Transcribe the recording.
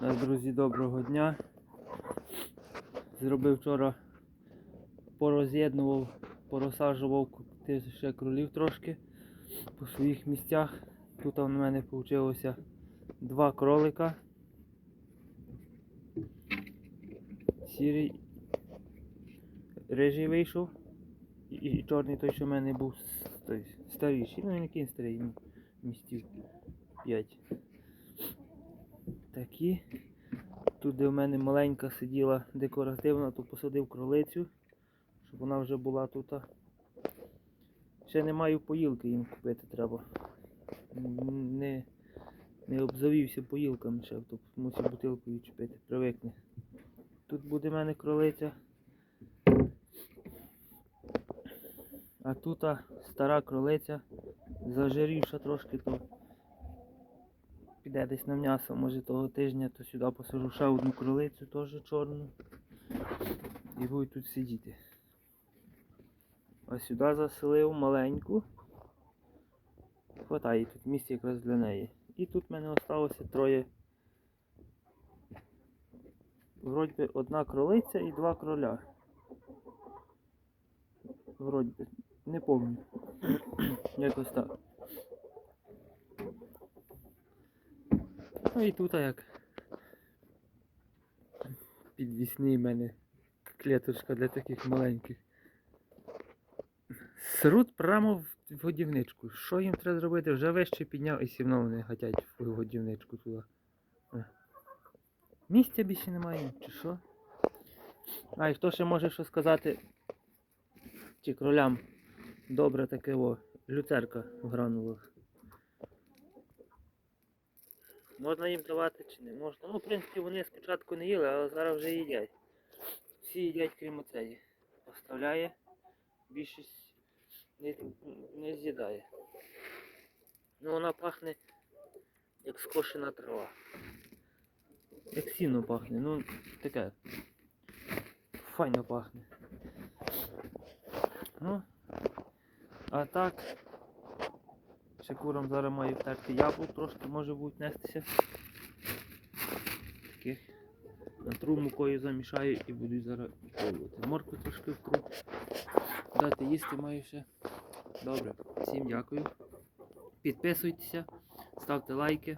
Так, Друзі, доброго дня. Зробив вчора, пороз'єднував, порозсаджував ще кролів трошки по своїх місцях. Тут у мене вийшло два кролика. Сірий рижий вийшов. І, чорний той, що в мене був той, старіший. Ну, він який старий, ну, містів 5 такі. Тут, де в мене маленька сиділа декоративна, то посадив кролицю, щоб вона вже була тут. Ще не маю поїлки їм купити треба. Не, не обзавівся поїлками ще, то мусив бутилку відчепити, привикне. Тут буде в мене кролиця. А тут стара кролиця, зажирівша трошки, то піде десь на м'ясо, може того тижня, то сюди посажу ще одну кролицю, теж чорну. І будуть тут сидіти. А сюди заселив маленьку. Хватає тут місця якраз для неї. І тут в мене залишилося троє. Вроді би одна кролиця і два кроля. Вроді би, не пам'ятаю. Якось так. Ну і тут як підвісний в мене клеточка для таких маленьких. Срут прямо в годівничку. Що їм треба зробити? Вже вище підняв і сівно вони хотять в годівничку туди. Місця більше немає, чи що? А і хто ще може що сказати? Чи кролям добре таке о, люцерка в гранулах. Можна їм давати чи не можна? Ну, в принципі, вони спочатку не їли, але зараз вже їдять. Всі їдять, крім оцеї. Оставляє. Більшість не, не з'їдає. Ну вона пахне як скошена трава. Як сіно пахне, ну таке. Файно пахне. Ну, а так. Ще курам зараз маю втерти яблук, трошки може будуть нестися. Таких. Натру мукою замішаю і буду зараз пробувати. Морку трошки вкру. Дати їсти маю ще. Добре, всім дякую. Підписуйтеся, ставте лайки.